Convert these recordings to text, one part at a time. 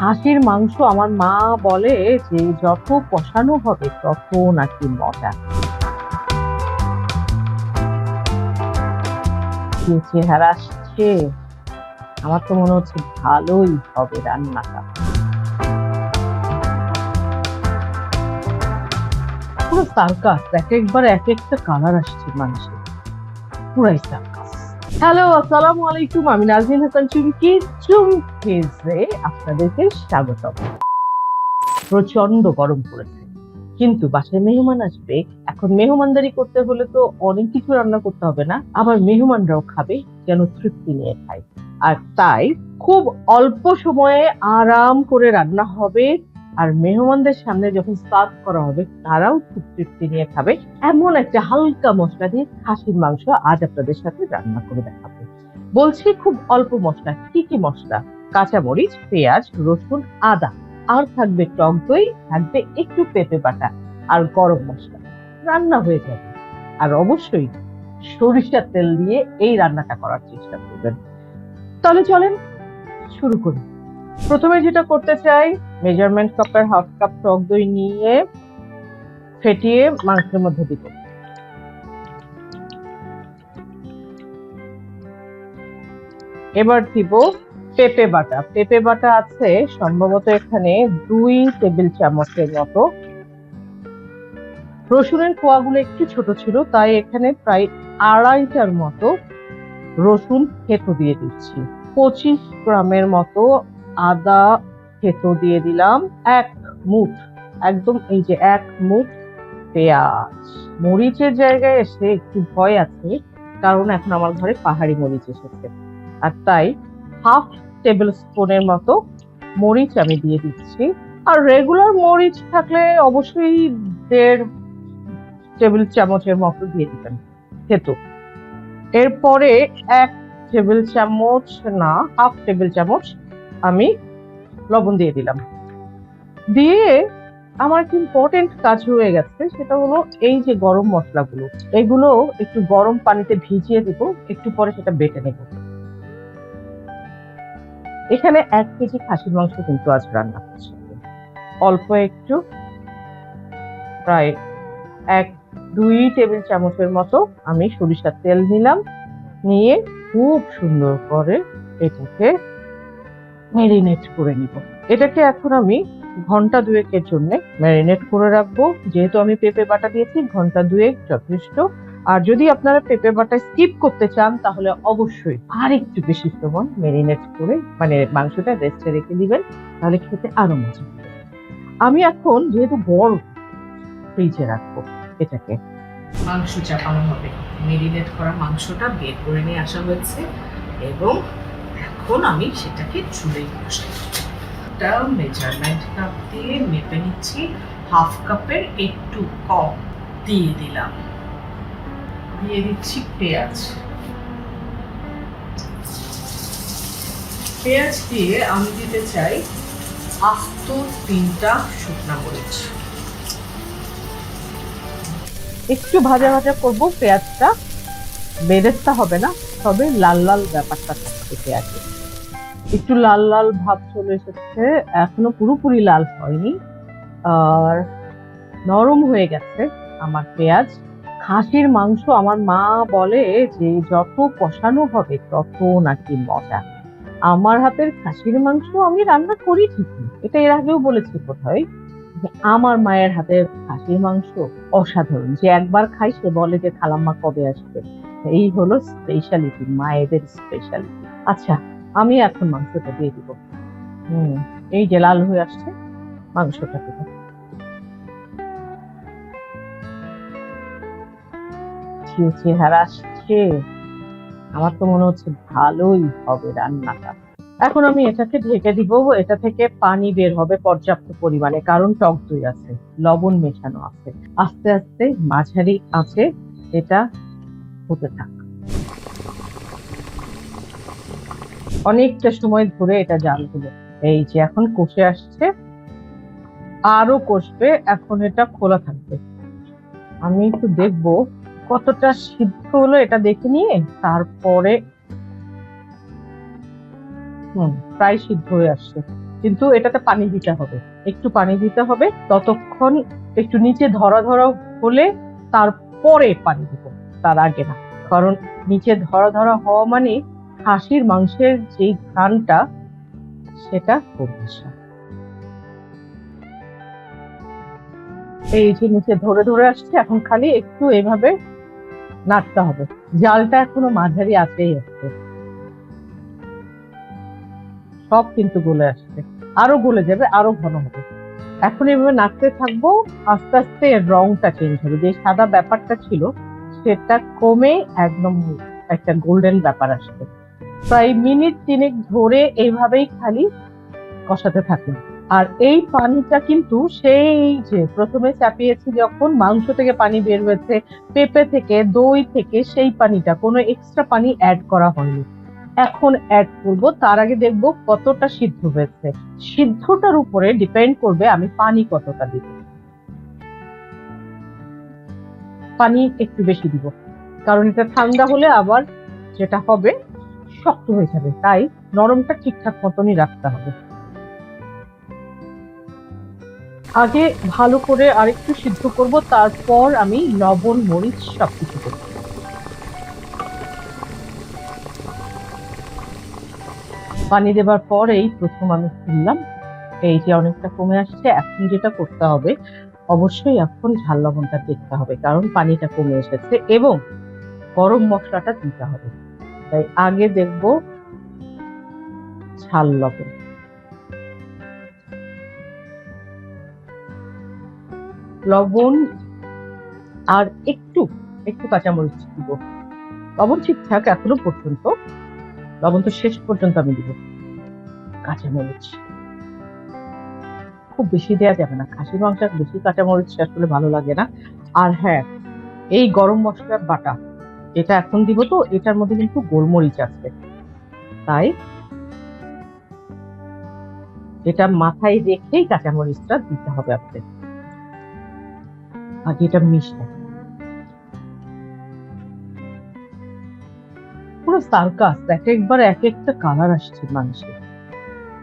খাসির মাংস আমার মা বলে যে যত কষানো হবে তত নাকি মজা। চেহারা আসছে? আমার তো মনে হচ্ছে ভালোই হবে রান্নাটা। পুরো সার্কাস এক একবার এক একটা কালার আসছে মানুষের। পুরাই সার্কাস হ্যালো, আসসালামু আলাইকুম। আমি হাসান চুমকি আপনাদেরকে স্বাগতম। প্রচণ্ড গরম পড়েছে, কিন্তু বাসায় মেহমান আসবে। এখন মেহমানদারি করতে হলে তো অনেক কিছু রান্না করতে হবে না, আবার মেহমানরাও খাবে, যেন তৃপ্তি নিয়ে খায়। আর তাই খুব অল্প সময়ে আরাম করে রান্না হবে আর মেহমানদের সামনে যখন সার্ভ করা হবে, তারাও খুব তৃপ্তি নিয়ে খাবে। এমন একটা হালকা মশলা দিয়ে খাসির মাংস আজ আপনাদের সাথে রান্না করে দেখাবো। বলছি খুব অল্প মশলা, কি কি মশলা? কাঁচামরিচ পেঁয়াজ, রসুন, আদা। আর থাকবে টক দই, থাকবে একটু পেঁপে বাটা আর গরম মশলা। রান্না হয়ে যাবে। আর অবশ্যই সরিষার তেল দিয়ে এই রান্নাটা করার চেষ্টা করবেন। তাহলে চলেন শুরু করি। প্রথমে যেটা করতে চাই মেজারমেন্ট কাপের হাফ কাপ টক দই নিয়ে ফেটিয়ে মাংসের মধ্যে দিব। এবার দিব পেঁপে বাটা। পেঁপে বাটা আছে সম্ভবত এখানে দুই টেবিল চামচের মতো। রসুনের কোয়াগুলো একটু ছোট ছিল, তাই এখানে প্রায় আড়াইটার মতো রসুন থেতো দিয়ে দিচ্ছি। পঁচিশ গ্রামের মতো আদা থেতো দিয়ে দিলাম এক মুঠ, একদম এই যে এক মুঠ পেঁয়াজ। মরিচের জায়গায় এসে একটু ভয় আছে, কারণ এখন আমার ঘরে পাহাড়ি মরিচ এসেছে। আর তাই হাফ টেবিল স্পুনের মতো মরিচ আমি দিয়ে দিচ্ছি। আর রেগুলার মরিচ থাকলে অবশ্যই দেড় টেবিল চামচের মতো দিয়ে দিবেন থেতো। এরপরে এক টেবিল চামচ না, হাফ টেবিল চামচ আমি লবণ দিয়ে দিলাম। দিয়ে আমার একটা ইম্পর্টেন্ট কাজ হয়ে গেছে, সেটা হলো এই যে গরম মশলাগুলো, এগুলো একটু গরম পানিতে ভিজিয়ে দিব, একটু পরে সেটা বেটে নেব। এখানে এক কেজি খাসির মাংস কিন্তু আজ রান্না করছি অল্প একটু, প্রায় এক, দুই টেবিল চামচের মতো আমি সরিষার তেল নিলাম, নিয়ে খুব সুন্দর করে এটাকে ম্যারিনেট করে নিব। এটাকে এখন আমি ঘণ্টা দুয়েকের জন্য ম্যারিনেট করে রাখব। যেহেতু আমি পেঁপে বাটা দিয়েছি, ঘণ্টা দুয়েক যথেষ্ট। আর যদি আপনারা পেঁপে বাটা স্কিপ করতে চান, তাহলে অবশ্যই আর একটু বেশি সময় ম্যারিনেট করে মানে মাংসটা রেস্টে রেখে দিবেন, তাহলে খেতে আরও মজা আমি এখন যেহেতু বড় ফ্রিজে রাখব এটাকে। মাংস চাপানো হবে। মেরিনেট করা মাংসটা বের করে নিয়ে আসা হয়েছে এবং এখন আমি সেটাকে চুলে বসাই একটা মেজারমেন্ট কাপ দিয়ে মেপে নিচ্ছি হাফ কাপের একটু কম দিয়ে দিলাম। দিয়ে দিচ্ছি পেঁয়াজ। পেঁয়াজ দিয়ে আমি দিতে চাই আস্ত তিনটা শুকনা মরিচ। একটু ভাজা ভাজা করব, পেঁয়াজটা বেরেস্তা হবে না, তবে লাল লাল ব্যাপারটা থাকবে পেঁয়াজে একটু লাল লাল ভাব চলে এসেছে। এখনও পুরোপুরি লাল হয়নি। আর নরম হয়ে গেছে আমার পেঁয়াজ। খাসির মাংস আমার মা বলে যে, যত কষানো হবে তত নাকি মজা। আমার হাতের খাসির মাংস আমি রান্না করি ঠিকই। এটা এর আগেও বলেছি কোথায় আমার মায়ের হাতের খাসির মাংস অসাধারণ। যে একবার খাই সে বলে যে, খালাম্মা কবে আসবে? এই হলো স্পেশালিটি মায়েদের স্পেশালিটি আচ্ছা আমি এখন মাংসটা দিয়ে দিব। হুম, এই যে লাল হয়ে আসছে, মাংসটা দিব। আমার তো মনে হচ্ছে ভালোই হবে রান্নাটা। এখন আমি এটাকে ঢেকে দিব, এটা থেকে পানি বের হবে পর্যাপ্ত পরিমাণে, কারণ টক দই আছে, লবণ মেশানো আছে। আস্তে আস্তে মাঝারি আছে, এটা হতে থাক। অনেকটা সময় ধরে এটা জাল হলো এই যে এখন কষে আসছে, আরও কষবে, এখন এটা খোলা থাকবে। আমি একটু দেখব কতটা সিদ্ধ হলো এটা দেখে নিয়ে তারপরে হুম, প্রায় সিদ্ধ হয়ে আসছে। কিন্তু এটাতে পানি দিতে হবে। একটু পানি দিতে হবে, ততক্ষণ একটু নিচে ধরা ধরা হলে তারপরে পানি দিব, তার আগে না। কারণ নিচে ধরা ধরা হওয়া মানে খাসির মাংসের যে ঘ্রাণটা, সেটা আসা এই যে নিচে ধরে ধরে আসছে, এখন খালি একটু এভাবে নাড়তে হবে। জালটা এখনও মাঝারি আছেই আছে সব কিন্তু গলে আসছে। আরও গলে যাবে, আরও ঘন হবে। এখন এভাবে নাড়তে থাকব, আস্তে আস্তে রংটা চেঞ্জ হবে। যে সাদা ব্যাপারটা ছিল, সেটা কমে একদম একটা গোল্ডেন ব্যাপার আসবে। প্রায় মিনিট তিনেক ধরে এইভাবেই খালি কষাতে থাকবেন আর এই পানিটা কিন্তু সেই যে প্রথমে চাপিয়েছি যখন মাংস থেকে পানি বের হয়েছে, পেঁপে থেকে, দই থেকে সেই পানিটা, কোনো এক্সট্রা পানি অ্যাড করা হয়নি। এখন অ্যাড করব, তার আগে দেখব কতটা সিদ্ধ হয়েছে। সিদ্ধটার উপরে ডিপেন্ড করবে আমি পানি কতটা দিব। পানি একটু বেশি দিব, কারণ এটা ঠান্ডা হলে আবার যেটা হবে শক্ত হয়ে যাবে, তাই নরমটা ঠিকঠাক মতনই রাখতে হবে। আগে ভালো করে আরেকটু সিদ্ধ করব, তারপর আমি লবণ, মরিচ সবকিছু দেবো। পানি দেবার পর এই প্রথম আমি খুললাম এই যে অনেকটা কমে আসছে, এখন যেটা করতে হবে, অবশ্যই এখন ঝাল লবণটা দেখতে হবে, কারণ পানিটা কমে এসেছে এবং গরম মশলাটা দিতে হবে। তাই আগে দেখব ছাল লবণ। লবণ আর একটু একটু কাঁচামরিচ দিব। লবণ ঠিকঠাক এখনও পর্যন্ত। লবণ তো শেষ পর্যন্ত আমি দিব। কাঁচামরিচ। খুব বেশি দেওয়া যাবে না। খাসির মাংস বেশি কাঁচামরিচ আসলে ভালো লাগে না। আর হ্যাঁ এই গরম মশলার বাটা। এটা এখন দিব তো, এটার মধ্যে কিন্তু গোলমরিচ আছে। তাই এটা মাথায় রেখেই কাঁচামরিচটা দিতে হবে আপনাদের আগে এটা মিশবে পুরো সার্কাস এক একবার এক একটা কালার আসছে মানুষের।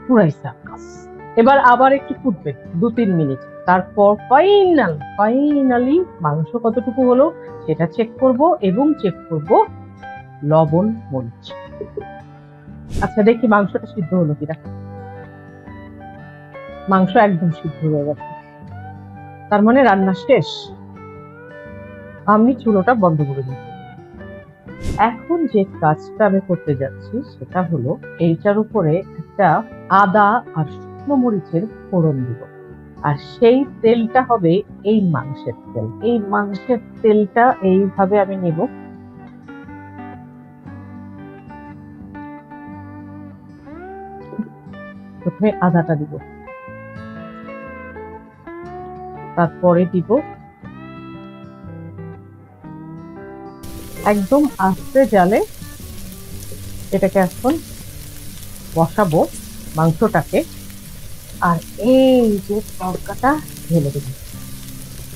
পুরাই সার্কাস এবার আবার একটু ফুটবে দু তিন মিনিট। তারপর ফাইনাল ফাইনালি মাংস কতটুকু হলো সেটা চেক করব এবং চেক করব লবণ, মরিচ। আচ্ছা দেখি মাংসটা সিদ্ধ হলো কিনা। মাংস একদম সিদ্ধ হয়ে গেছে। তার মানে রান্না শেষ। আমি চুলোটা বন্ধ করে দিই। এখন যে কাজটা আমি করতে যাচ্ছি সেটা হলো এইটার উপরে একটা আদা আর শুকনো মরিচের ফোড়ন দিব। আর সেই তেলটা হবে এই মাংসের তেল। এই মাংসের তেলটা এইভাবে আমি নেব। প্রথমে আদাটা দিব। তারপরে দিব। একদম আস্তে জালে এটাকে এখন বসাবো মাংসটাকে। আর এই যে তরকাটা ঢেলে দেবো।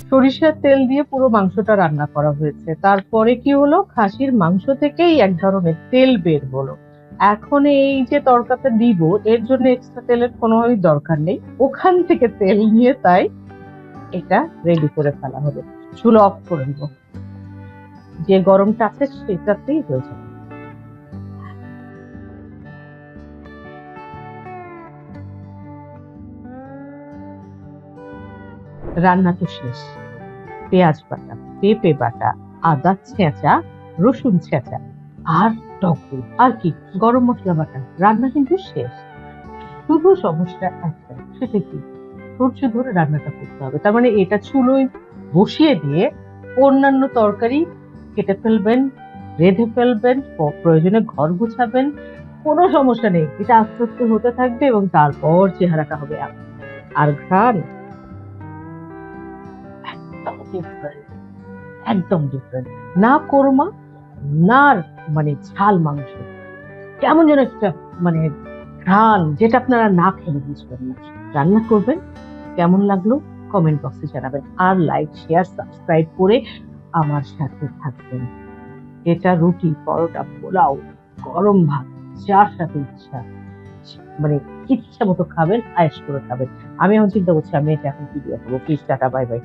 সরিষার তেল দিয়ে পুরো মাংসটা রান্না করা হয়েছে। তারপরে কি হলো? খাসির মাংস থেকেই এক ধরনের তেল বের হলো। এখন এই যে তরকাটা দিব, এর জন্য এক্সট্রা তেলের কোনোভাবেই দরকার নেই। ওখান থেকে তেল নিয়ে তাই এটা রেডি করে ফেলা হবে। চুলো অফ করে দিব। যে গরমটা আছে সেটাতেই হয়ে যাবে। রান্না তো শেষ। পেঁয়াজ বাটা, পেঁপে বাটা, আদা ছেঁচা, রসুন ছেঁচা আর টক। আর কি, গরম মশলা বাটা। রান্না কিন্তু শেষ। শুধু সমস্যা একটা, সেটা কি? ধৈর্য ধরে রান্নাটা করতে হবে। তার মানে এটা চুলোয় বসিয়ে দিয়ে অন্যান্য তরকারি কেটে ফেলবেন, রেঁধে ফেলবেন প্রয়োজনে ঘর গুছাবেন, কোনো সমস্যা নেই। এটা আস্তে আস্তে হতে থাকবে এবং তারপর চেহারাটা হবে আর ঘ্রাণ ডিফারেন্ট একদম ডিফারেন্ট না কোরমা, না মানে ঝাল মাংস। কেমন যেন একটা মানে ঘ্রাণ যেটা আপনারা না খেলে বুঝবেন না। রান্না করবেন, কেমন লাগল কমেন্ট বক্সে জানাবেন। আর লাইক শেয়ার সাবস্ক্রাইব করে আমার সাথে থাকবেন। এটা রুটি, পরোটা, পোলাও, গরম ভাত, যার সাথে ইচ্ছা মানে ইচ্ছা মতো খাবেন আয়েস করে খাবেন। আমি এখন চিন্তা করছি, আমি এটা এখন কি দিয়ে খাব? Please tata bye bye